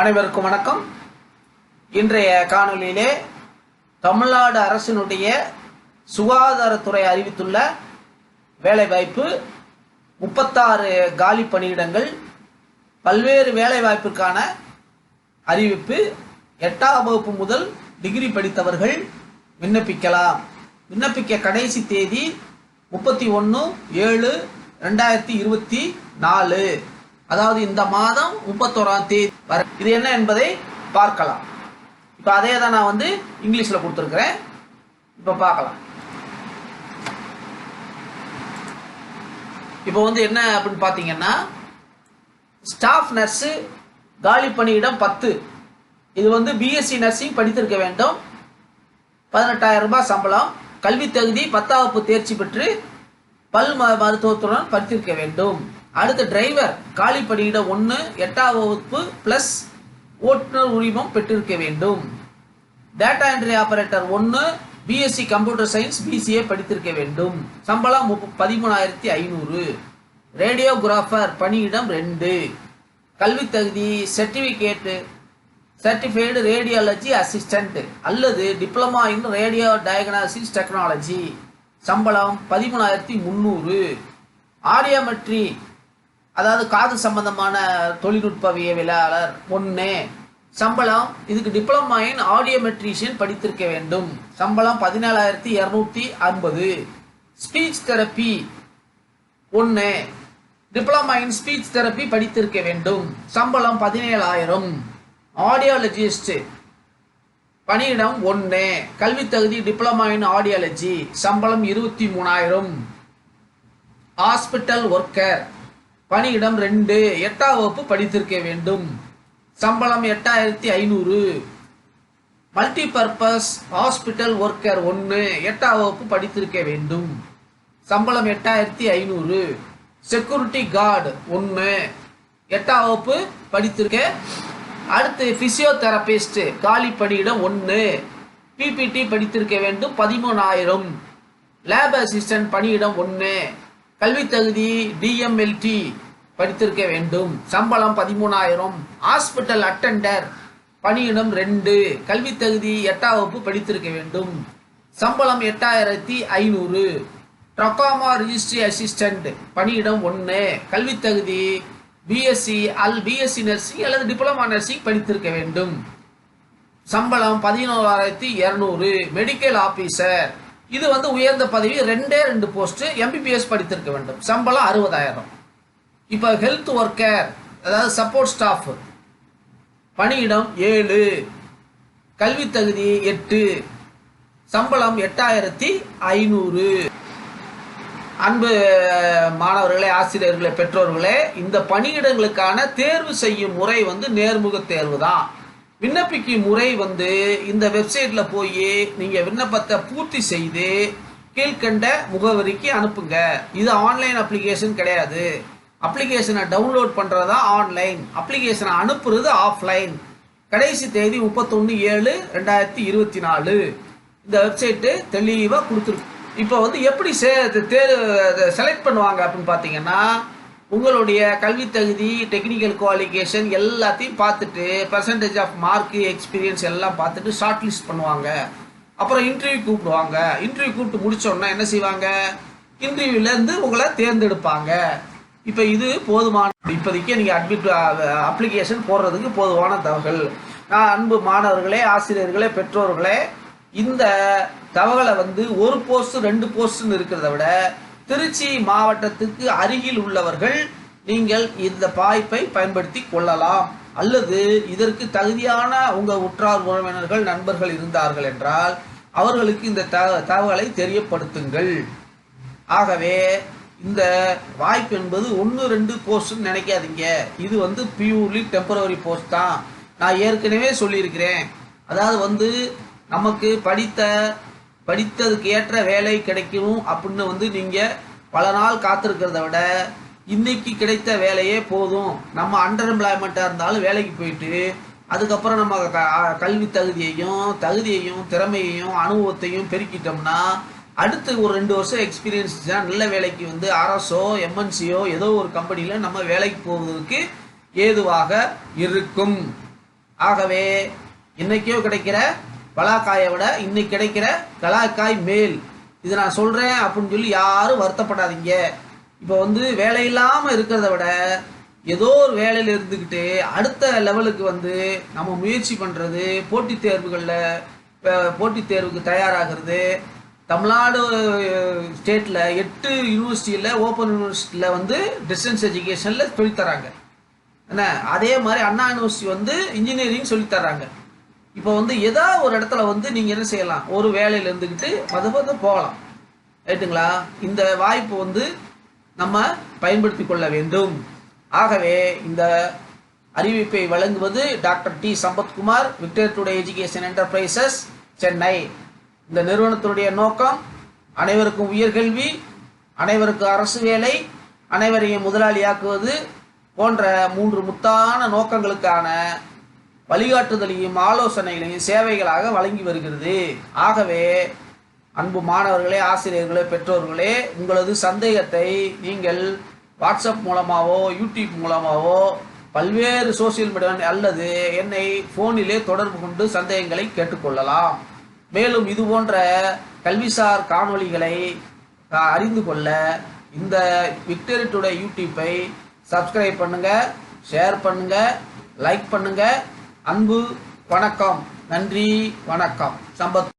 அனைவருக்கும் வணக்கம். இன்றைய காணொலியிலே தமிழ்நாடு அரசினுடைய சுகாதாரத்துறை அறிவித்துள்ள வேலைவாய்ப்பு முப்பத்தாறு காலி பணியிடங்கள் பல்வேறு வேலைவாய்ப்பிற்கான அறிவிப்பு எட்டாம் வகுப்பு முதல் டிகிரி படித்தவர்கள் விண்ணப்பிக்கலாம். விண்ணப்பிக்க கடைசி தேதி முப்பத்தி ஒன்று ஏழு ரெண்டாயிரத்தி இருபத்தி நாலு. அதாவது இந்த மாதம் முப்பத்தோராம் தேதி வர இது என்ன என்பதை பார்க்கலாம். இப்போ அதே தான் நான் வந்து இங்கிலீஷில் கொடுத்துருக்குறேன். இப்போ பார்க்கலாம். இப்போ வந்து என்ன அப்படின்னு பார்த்தீங்கன்னா ஸ்டாஃப் நர்ஸு காலி பணியிடம் பத்து. இது வந்து பிஎஸ்சி நர்சிங் படித்திருக்க வேண்டும். பதினெட்டாயிரம் ரூபாய் சம்பளம். கல்வி தகுதி பத்தாம் தேர்ச்சி பெற்று பல் ம மருத்துவத்துடன் படித்திருக்க வேண்டும். அடுத்து டிரைவர் காலி பணியிடம் ஒன்று எட்டாம் வகுப்பு ப்ளஸ் ஓட்டுநர் உரிமம் பெற்றிருக்க வேண்டும். டேட்டா என்ட்ரி ஆபரேட்டர் ஒன்று பிஎஸ்சி கம்ப்யூட்டர் சயின்ஸ் பிசிஏ படித்திருக்க வேண்டும். சம்பளம் முப்ப பதிமூணாயிரத்தி ஐநூறு. ரேடியோகிராஃபர் பணியிடம் ரெண்டு. கல்வி தகுதி சர்டிஃபிகேட்டு சர்டிஃபைடு ரேடியாலஜி அசிஸ்டண்ட் அல்லது diploma in radio diagnosis technology சம்பளம் பதிமூணாயிரத்தி முந்நூறு ஆடியோமெட்ரி அதாவது காது சம்பந்தமான தொழில்நுட்பவியலாளர் ஒன்று சம்பளம் இதுக்கு டிப்ளமா இன் ஆடியோமெட்ரிஷியன் படித்திருக்க வேண்டும். சம்பளம் பதினேழாயிரத்தி இரநூத்தி ஐம்பது ஸ்பீச் தெரப்பி ஒன்று டிப்ளமா இன் ஸ்பீச் தெரப்பி படித்திருக்க வேண்டும். சம்பளம் பதினேழாயிரம். ஆடியாலஜிஸ்ட் பணியிடம் ஒன்று கல்வி தகுதி டிப்ளமா இன் ஆடியாலஜி சம்பளம் இருபத்தி மூணாயிரம். ஹாஸ்பிட்டல் ஒர்க்கர் பணியிடம் ரெண்டு எட்டாம் வகுப்பு படித்திருக்க வேண்டும். சம்பளம் எட்டாயிரத்தி ஐநூறு. மல்டி பர்பஸ் ஹாஸ்பிட்டல் ஒர்க்கர் ஒன்று எட்டாம் வகுப்பு படித்திருக்க வேண்டும். சம்பளம் எட்டாயிரத்தி ஐநூறு. செக்யூரிட்டி கார்டு ஒன்று எட்டாம் வகுப்பு படித்திருக்க. அடுத்து ஃபிசியோதெரபிஸ்ட் காலி பணியிடம் ஒன்று பிபிடி படித்திருக்க வேண்டும் பதிமூணாயிரம். லேப் அசிஸ்டன்ட் பணியிடம் ஒன்று கல்வி தகுதி டிஎம்எல்டி படித்திருக்க வேண்டும். சம்பளம் பதிமூணாயிரம். ஹாஸ்பிட்டல் அட்டெண்டர் பணியிடம் ரெண்டு. கல்வி தகுதி எட்டாம் வகுப்பு படித்திருக்க வேண்டும். சம்பளம் எட்டாயிரத்தி ஐநூறு. ட்ரகாமா ரிஜிஸ்ட்ரி அசிஸ்டண்ட் பணியிடம் ஒன்று கல்வி தகுதி பிஎஸ்சி அல் பிஎஸ்சி நர்சிங் அல்லது டிப்ளமா நர்சிங் படித்திருக்க வேண்டும். சம்பளம் பதினோராயிரத்தி இரநூறு. மெடிக்கல் ஆபீசர் இது வந்து உயர்ந்த பதவி ரெண்டே ரெண்டு போஸ்ட் எம்பிபிஎஸ் படித்திருக்க வேண்டும். சம்பளம் அறுபதாயிரம். இப்போ ஹெல்த் ஒர்க்கர் அதாவது சப்போர்ட் ஸ்டாஃப் பணியிடம் ஏழு கல்வி தகுதி எட்டு சம்பளம் எட்டாயிரத்தி ஐநூறு. அன்பு மாணவர்களே ஆசிரியர்களே பெற்றோர்களே இந்த பணியிடங்களுக்கான தேர்வு செய்யும் முறை வந்து நேர்முக தேர்வு தான் விண்ணப்பிக்கும் முறை வந்து இந்த வெப்சைட்ல போய் நீங்க விண்ணப்பத்தை பூர்த்தி செய்து கீழ்கண்ட முகவரிக்கு அனுப்புங்க. இது ஆன்லைன் அப்ளிகேஷன் கிடையாது. அப்ளிகேஷனை டவுன்லோட் பண்ணுறதா ஆன்லைன் அப்ளிகேஷனை அனுப்புறது ஆஃப்லைன் கடைசி தேதி முப்பத்தொன்று ஏழு ரெண்டாயிரத்தி இருபத்தி நாலு. இந்த வெப்சைட்டு தெளிவாக கொடுத்துருக்கு. இப்போ வந்து எப்படி சே தேர் செலக்ட் பண்ணுவாங்க அப்படின்னு பார்த்தீங்கன்னா உங்களுடைய கல்வி தகுதி டெக்னிக்கல் குவாலிஃபிகேஷன் எல்லாத்தையும் பார்த்துட்டு பர்சன்டேஜ் ஆஃப் மார்க்கு எக்ஸ்பீரியன்ஸ் எல்லாம் பார்த்துட்டு ஷார்ட் லிஸ்ட் பண்ணுவாங்க. அப்புறம் இன்டர்வியூ கூப்பிடுவாங்க. இன்டர்வியூ கூப்பிட்டு முடிச்சோன்னா என்ன செய்வாங்க? இன்டர்வியூலேருந்து உங்களை தேர்ந்தெடுப்பாங்க. இப்போ இது போதுமான இப்போதைக்கு நீங்கள் அட்மிட் அப்ளிகேஷன் போடுறதுக்கு போதுமான தகவல் நான் அன்பு மாணவர்களே ஆசிரியர்களே பெற்றோர்களே இந்த தகவலை வந்து ஒரு போஸ்ட் ரெண்டு போஸ்ட்னு இருக்கிறத விட திருச்சி மாவட்டத்துக்கு அருகில் உள்ளவர்கள் நீங்கள் இந்த வாய்ப்பை பயன்படுத்தி கொள்ளலாம். அல்லது இதற்கு தகுதியான உங்கள் உற்றார் உறவினர்கள் நண்பர்கள் இருந்தார்கள் என்றால் அவர்களுக்கு இந்த தகவலை தெரியப்படுத்துங்கள். ஆகவே இந்த வாய்ப்பு என்பது ஒன்று ரெண்டு போஸ்ட்னு நினைக்காதீங்க. இது வந்து பியூர்லி டெம்பரவரி போஸ்ட் தான். நான் ஏற்கனவே சொல்லியிருக்கிறேன். அதாவது வந்து நமக்கு படித்த படித்ததுக்கு ஏற்ற வேலை கிடைக்கணும் அப்படின்னு வந்து நீங்கள் பல நாள் காத்திருக்கிறத விட இன்னைக்கு கிடைத்த வேலையே போதும். நம்ம அண்டர் எம்ப்ளாய்மெண்ட்டாக இருந்தாலும் வேலைக்கு போயிட்டு அதுக்கப்புறம் நம்ம க- கல்வி தகுதியையும் தகுதியையும் திறமையையும் அனுபவத்தையும் பெருக்கிட்டோம்னா அடுத்து ஒரு ரெண்டு வருஷம் எக்ஸ்பீரியன்ஸ் நல்ல வேலைக்கு வந்து அரசோ எம்என்சியோ ஏதோ ஒரு கம்பெனியில் நம்ம வேலைக்கு போவதற்கு ஏதுவாக இருக்கும். ஆகவே இன்னைக்கோ கிடைக்கிற பலாக்காயை விட இன்னைக்கு கிடைக்கிற கலாக்காய் மேல். இது நான் சொல்கிறேன் அப்படின்னு சொல்லி யாரும் வருத்தப்படாதீங்க. இப்போ வந்து வேலை இல்லாமல் இருக்கிறத விட ஏதோ ஒரு வேலையில் இருந்துக்கிட்டு அடுத்த லெவலுக்கு வந்து நம்ம முயற்சி பண்ணுறது போட்டித் தேர்வுகளில் போட்டித் தேர்வுக்கு தயாராகிறது. தமிழ்நாடு ஸ்டேட்டில் எட்டு யூனிவர்சிட்டியில் ஓப்பன் யூனிவர்சிட்டியில் வந்து டிஸ்டன்ஸ் எஜுகேஷனில் சொல்லித்தராங்க என்ன? அதே மாதிரி அண்ணா யூனிவர்சிட்டி வந்து இன்ஜினியரிங் சொல்லித்தராங்க இப்போ வந்து ஏதோ ஒரு இடத்துல வந்து நீங்கள் என்ன செய்யலாம்? ஒரு வேலையில் இருந்துக்கிட்டு மத மத போகலாம். ரைட்டுங்களா இந்த வாய்ப்பு வந்து நம்ம பயன்படுத்தி கொள்ள வேண்டும். ஆகவே இந்த அறிவிப்பை வழங்குவது doctor D. Sampathkumar victor today education enterprises Chennai. இந்த நிறுவனத்தினுடைய நோக்கம் அனைவருக்கும் உயர்கல்வி அனைவருக்கும் அரசு வேலை அனைவரையும் முதலாளியாக்குவது போன்ற மூன்று முத்தான நோக்கங்களுக்கான வழிகாட்டுதலையும் ஆலோசனைகளையும் சேவைகளாக வழங்கி வருகிறது. ஆகவே அன்பு மாணவர்களே ஆசிரியர்களே பெற்றோர்களே உங்களது சந்தேகத்தை நீங்கள் வாட்ஸ்அப் மூலமாகவோ யூடியூப் மூலமாகவோ பல்வேறு சோசியல் மீடியா அல்லது என்னை ஃபோனிலே தொடர்பு கொண்டு சந்தேகங்களை கேட்டுக்கொள்ளலாம். மேலும் இது போன்ற கல்விசார் காணொளிகளை அறிந்து கொள்ள இந்த விக்டரி டுடே யூடியூப்பை சப்ஸ்கிரைப் பண்ணுங்க ஷேர் பண்ணுங்க லைக் பண்ணுங்க. அன்பு வணக்கம். நன்றி வணக்கம். சம்பத்